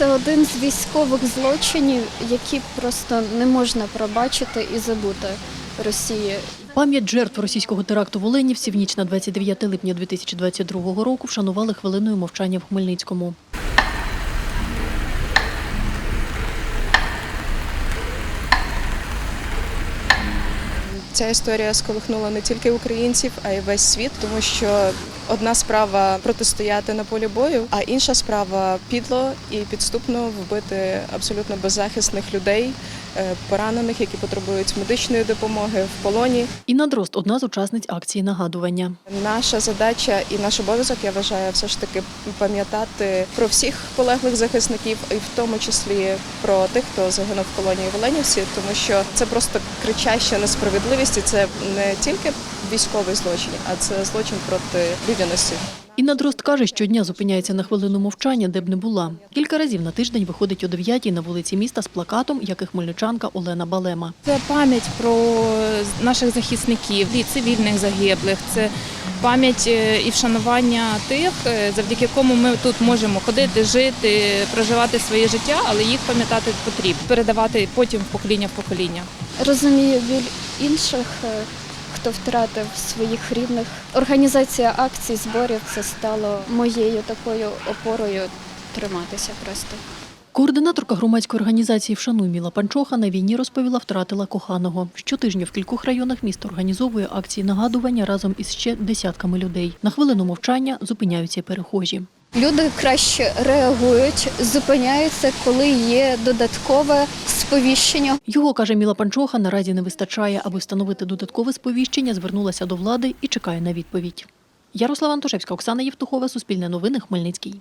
Це один з військових злочинів, які просто не можна пробачити і забути Росії. Пам'ять жертв російського теракту в Оленівці в ніч на 29 липня 2022 року вшанували хвилиною мовчання в Хмельницькому. Ця історія сколихнула не тільки українців, а й весь світ, тому що одна справа протистояти на полі бою, а інша справа підло і підступно вбити абсолютно беззахисних людей, е, поранених, які потребують медичної допомоги в полоні. Інна Дрозд – одна з учасниць акції нагадування. Наша задача і наш обов'язок, я вважаю, все ж таки пам'ятати про всіх полеглих захисників, і в тому числі про тих, хто загинув в колонії в Оленівці, тому що це просто кричаща несправедливість, і це не тільки військовий злочин, а це злочин проти людяності. Інна Дрозд каже, щодня зупиняється на хвилину мовчання, де б не була. Кілька разів на тиждень виходить о 9 на вулиці міста з плакатом, як і хмельничанка Олена Балема. Це пам'ять про наших захисників і цивільних загиблих. Це пам'ять е, і вшанування тих, е, завдяки кому ми тут можемо ходити, жити, проживати своє життя, але їх пам'ятати потрібно, передавати потім в покоління в покоління. Розумію біль інших, е, хто втратив своїх рідних. Організація акцій, зборів це стало моєю такою опорою триматися просто. Координаторка громадської організації «Вшануй» Міла Панчоха на війні розповіла, втратила коханого. Щотижня в кількох районах міста організовує акції нагадування разом із ще десятками людей. На хвилину мовчання зупиняються перехожі. Люди краще реагують, зупиняються, коли є додаткове сповіщення. Його, каже Міла Панчоха, наразі не вистачає. Аби встановити додаткове сповіщення, звернулася до влади і чекає на відповідь. Ярослава Антошевська, Оксана Євтухова, Суспільне новини, Хмельницький.